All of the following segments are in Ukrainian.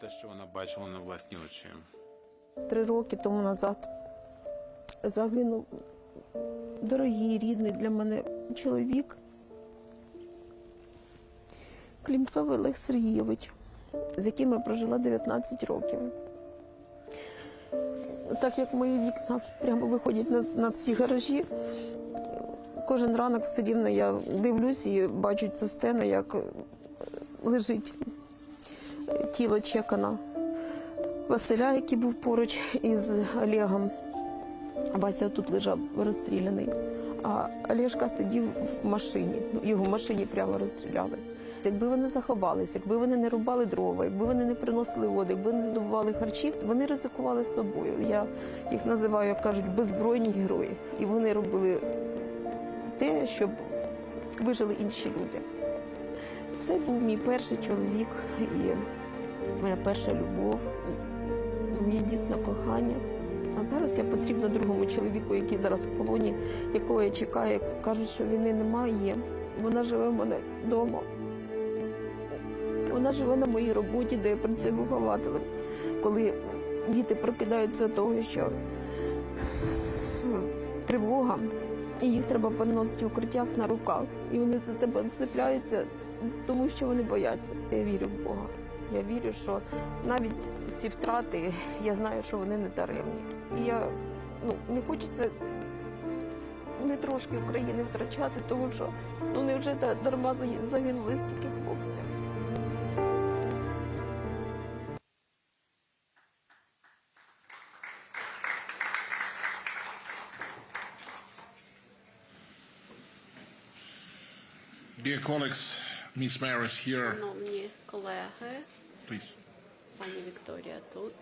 те, що вона бачила на власні очі. Три роки тому назад загинув дорогий, рідний для мене чоловік Клімцов Олег Сергійович, з яким я прожила 19 років. Так як мої вікна прямо виходять на, на ці гаражі, кожен ранок все рівно я дивлюсь і бачу цю сцену, як лежить тіло Чекана. Василя, який був поруч із Олегом. Вася тут лежав розстріляний. А Олежка сидів в машині. Його в машині прямо розстріляли. Якби вони заховалися, якби вони не рубали дрова, якби вони не приносили воду, якби не здобували харчів, вони ризикували собою. Я їх називаю, як кажуть, беззбройні герої. І вони робили те, щоб вижили інші люди. Це був мій перший чоловік і моя перша любов, моє дійсно кохання. А зараз я потрібна другому чоловіку, який зараз в полоні, якого я чекаю. Кажуть, що війни немає. Вона живе в мене вдома. Вона живе на моїй роботі, де я працюю вихователем. Коли діти прокидаються того, що тривога, і їх треба переносити в укриттях на руках. І вони за тебе цепляються, тому що вони бояться. Я вірю в Бога. Я вірю, що навіть ці втрати, я знаю, що вони не даремні. І я ну, не хочеться не трошки України втрачати, тому що ну невже та- дарма загинули стільки хлопців. Dear colleagues, Miss Mayor is here. Шановні колеги, Please. пані Вікторія тут.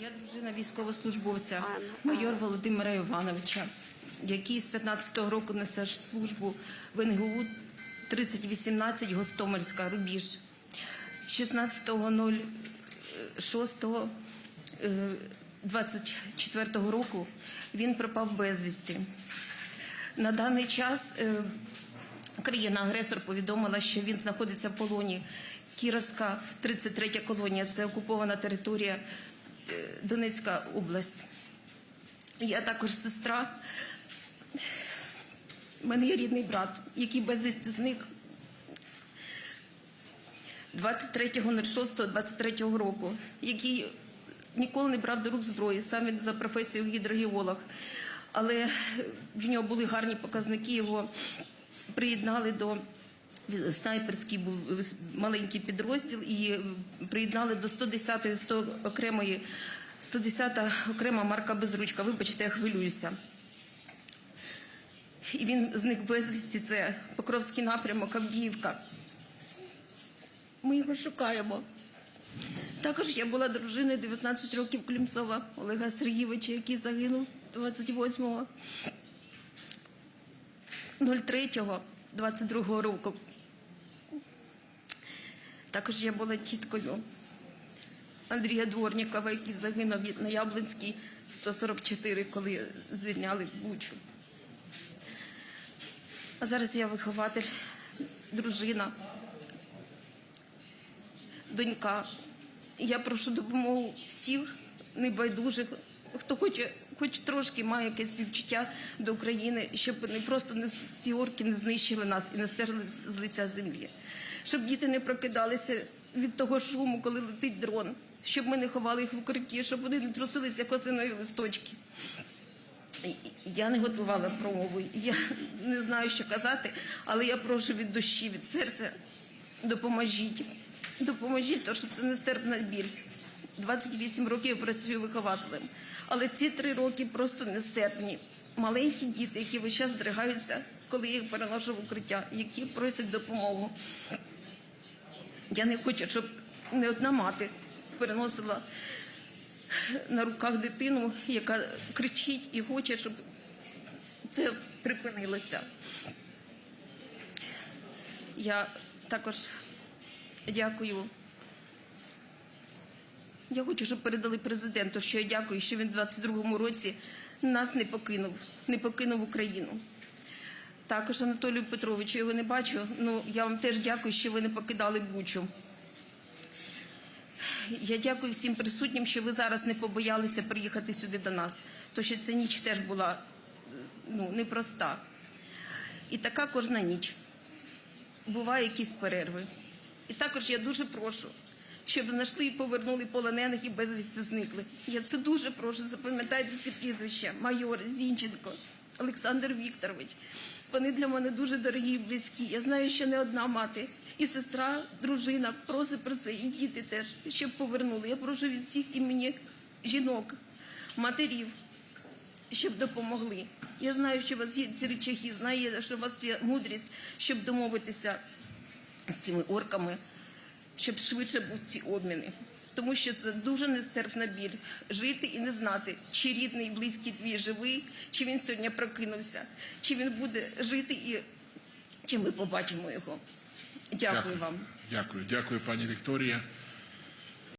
Я дружина військовослужбовця майор Володимира Івановича, який з 15-го року несе службу в НГУ 3018 Гостомельська, Рубіж. 16.06 е, 24 року він пропав безвісті. На даний час е, країна-агресор повідомила, що він знаходиться в полоні. Кіровська 33 колонія це окупована територія е, Донецька область. Я також сестра. У мене є рідний брат, який безвісти зник 23.06.23 року, який ніколи не брав до рук зброї, сам він за професією гідрогеолог. Але в нього були гарні показники, його приєднали до снайперський був маленький підрозділ і приєднали до 110-ї 100 окремої 110-та окрема марка Безручка. Вибачте, я хвилююся. І він зник безвісті. Це Покровський напрямок, Авдіївка. Ми його шукаємо. Також я була дружиною 19 років Клімцова Олега Сергійовича, який загинув 28 03-22 року. Також я була тіткою Андрія Дворнікова, який загинув від- на Яблинській 144, коли звільняли Бучу. А зараз я вихователь, дружина, донька. Я прошу допомогу всіх небайдужих, хто хоче, хоч трошки має якесь співчуття до України, щоб не просто не, ці орки не знищили нас і не стерли з лиця землі. Щоб діти не прокидалися від того шуму, коли летить дрон, щоб ми не ховали їх в укритті, щоб вони не трусилися як осинові листочки. Я не готувала промову, я не знаю, що казати, але я прошу від душі, від серця, допоможіть. Допоможіть, тому що це нестерпна біль. 28 років працюю вихователем, але ці три роки просто нестерпні. Маленькі діти, які весь час здригаються, коли їх переношу в укриття, які просять допомогу. Я не хочу, щоб не одна мати переносила на руках дитину, яка кричить і хоче, щоб це припинилося. Я також дякую. Я хочу, щоб передали президенту, що я дякую, що він у 22-му році нас не покинув, не покинув Україну. Також Анатолію Петровичу, його не бачу. Ну я вам теж дякую, що ви не покидали Бучу. Я дякую всім присутнім, що ви зараз не побоялися приїхати сюди до нас. То що ця ніч теж була ну, непроста. І така кожна ніч. Буває якісь перерви. І також я дуже прошу, щоб знайшли і повернули полонених і безвісти зниклих. Я це дуже прошу. Запам'ятайте ці прізвища. Майор, Зінченко, Олександр Вікторович. Вони для мене дуже дорогі і близькі. Я знаю, що не одна мати. І сестра, дружина просить про це, і діти теж, щоб повернули. Я прошу від всіх імені жінок, матерів, щоб допомогли. Я знаю, що у вас є ці речахи, знаю, що у вас є мудрість, щоб домовитися з цими орками, щоб швидше був ці обміни. Тому що це дуже нестерпна біль жити і не знати, чи рідний, близький твій живий, чи він сьогодні прокинувся, чи він буде жити і чи ми побачимо його. Дякую вам. Дякую, дякую, пані Вікторія.